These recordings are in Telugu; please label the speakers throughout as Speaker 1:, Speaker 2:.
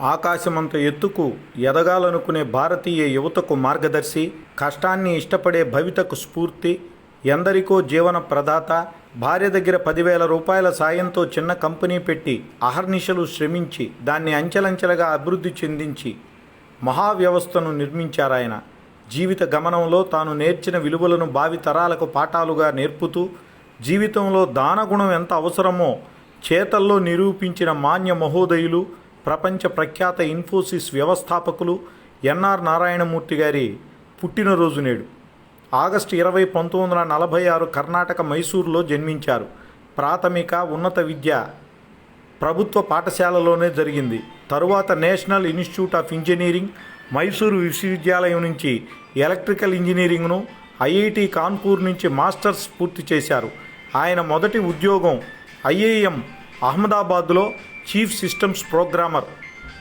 Speaker 1: ఆకాశమంత ఎత్తుకు ఎదగాలనుకునే భారతీయ యువతకు మార్గదర్శి కష్టాన్ని ఇష్టపడే భవితకు స్ఫూర్తి ఎందరికో జీవన ప్రదాత భార్య దగ్గర పదివేల రూపాయల సాయంతో చిన్న కంపెనీ పెట్టి అహర్నిశలు శ్రమించి దాన్ని అంచెలంచెలుగా అభివృద్ధి చెందించి మహావ్యవస్థను నిర్మించారాయన. జీవిత గమనంలో తాను నేర్చిన విలువలను భావితరాలకు పాఠాలుగా నేర్పుతూ జీవితంలో దానగుణం ఎంత అవసరమో చేతల్లో నిరూపించిన మాన్య మహోదయులు ప్రపంచ ప్రఖ్యాత ఇన్ఫోసిస్ వ్యవస్థాపకులు ఎన్ఆర్ నారాయణమూర్తి గారి పుట్టినరోజు నేడు. ఆగస్టు ఇరవై పంతొమ్మిది వందల నలభై ఆరు కర్ణాటక మైసూరులో జన్మించారు. ప్రాథమిక ఉన్నత విద్య ప్రభుత్వ పాఠశాలలోనే జరిగింది. తరువాత National Institute of Engineering Mysuru విశ్వవిద్యాలయం నుంచి ఎలక్ట్రికల్ ఇంజనీరింగ్ను ఐఐటి కాన్పూర్ నుంచి మాస్టర్స్ పూర్తి చేశారు. ఆయన మొదటి ఉద్యోగం ఐఐఎం అహ్మదాబాద్లో చీఫ్ సిస్టమ్స్ ప్రోగ్రామర్.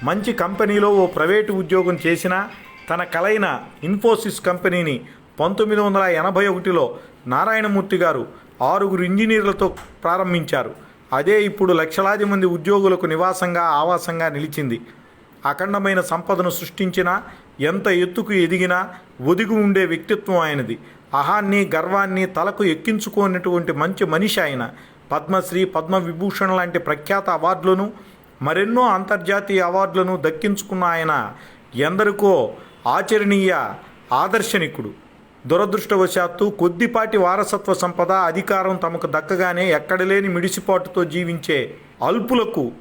Speaker 1: మంచి కంపెనీలో ఓ ప్రైవేటు ఉద్యోగం చేసిన తన కలైన ఇన్ఫోసిస్ కంపెనీని పంతొమ్మిది వందల ఎనభై ఒకటిలో నారాయణమూర్తి గారు ఆరుగురు ఇంజనీర్లతో ప్రారంభించారు. అదే ఇప్పుడు లక్షలాది మంది ఉద్యోగులకు నివాసంగా ఆవాసంగా నిలిచింది. అఖండమైన సంపదను సృష్టించిన ఎంత ఎత్తుకు ఎదిగినా ఒదిగి ఉండే వ్యక్తిత్వం ఆయనది. అహాన్ని గర్వాన్ని తలకు ఎక్కించుకోనటువంటి మంచి మనిషి ఆయన. పద్మశ్రీ పద్మవిభూషణ్ లాంటి ప్రఖ్యాత అవార్డులను మరెన్నో అంతర్జాతీయ అవార్డులను దక్కించుకున్న ఆయన ఎందరికో ఆచరణీయ ఆదర్శనికుడు. దురదృష్టవశాత్తు కొద్దిపాటి వారసత్వ సంపద అధికారం తమకు దక్కగానే ఎక్కడలేని మిడిసిపాటుతో జీవించే అల్పులకు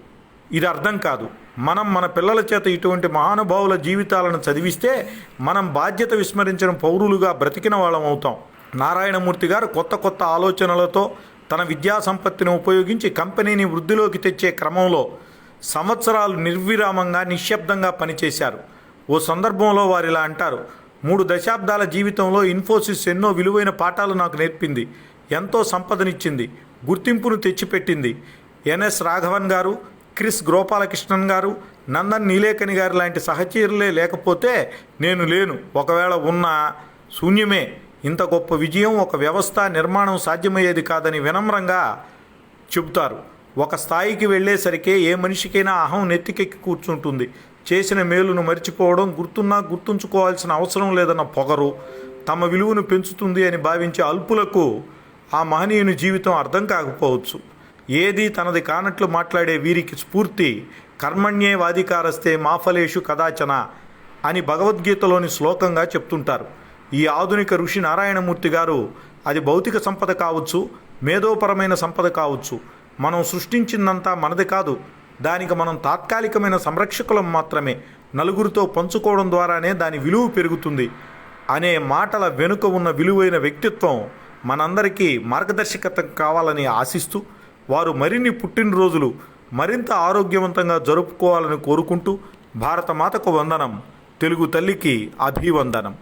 Speaker 1: ఇది అర్థం కాదు. మనం మన పిల్లల చేత ఇటువంటి మహానుభావుల జీవితాలను చదివిస్తే మనం బాధ్యత విస్మరించిన పౌరులుగా బ్రతికిన వాళ్ళం అవుతాం. నారాయణమూర్తి గారు కొత్త కొత్త ఆలోచనలతో తన విద్యా సంపత్తిని ఉపయోగించి కంపెనీని వృద్ధిలోకి తెచ్చే క్రమంలో సంవత్సరాలు నిర్విరామంగా నిశ్శబ్దంగా పనిచేశారు. ఓ సందర్భంలో వారు ఇలా అంటారు మూడు దశాబ్దాల జీవితంలో ఇన్ఫోసిస్ ఎన్నో విలువైన పాఠాలు నాకు నేర్పింది ఎంతో సంపదనిచ్చింది గుర్తింపును తెచ్చిపెట్టింది. ఎన్ఎస్ రాఘవన్ గారు క్రిస్ గోపాలకృష్ణన్ గారు నందన్ నీలేకని గారు లాంటి సహచరులే లేకపోతే నేను లేను. ఒకవేళ ఉన్నా శూన్యమే. ఇంత గొప్ప విజయం ఒక వ్యవస్థ నిర్మాణం సాధ్యమయ్యేది కాదని వినమ్రంగా చెబుతారు. ఒక స్థాయికి వెళ్ళేసరికి ఏ మనిషికైనా అహం నెత్తికెక్కి కూర్చుంటుంది. చేసిన మేలును మర్చిపోవడం గుర్తున్నా గుర్తుంచుకోవాల్సిన అవసరం లేదన్న పొగరు తమ విలువను పెంచుతుంది అని భావించే అల్పులకు ఆ మహనీయుని జీవితం అర్థం కాకపోవచ్చు. ఏది తనది కానట్లు మాట్లాడే వీరికి స్ఫూర్తి కర్మణ్యే వాధికారస్తే మాఫలేషు కదాచన అని భగవద్గీతలోని శ్లోకంగా చెప్తుంటారు. ఈ ఆధునిక ఋషి నారాయణమూర్తి గారు అది భౌతిక సంపద కావచ్చు మేధోపరమైన సంపద కావచ్చు. మనం సృష్టించిందంతా మనది కాదు. దానికి మనం తాత్కాలికమైన సంరక్షకులం మాత్రమే. నలుగురితో పంచుకోవడం ద్వారానే దాని విలువ పెరుగుతుంది. అనే మాటల వెనుక ఉన్న విలువైన వ్యక్తిత్వం మనందరికీ మార్గదర్శకత కావాలని ఆశిస్తూ వారు మరిన్ని పుట్టినరోజులు మరింత ఆరోగ్యవంతంగా జరుపుకోవాలని కోరుకుంటూ భారతమాతకు వందనం తెలుగు తల్లికి అభివందనం.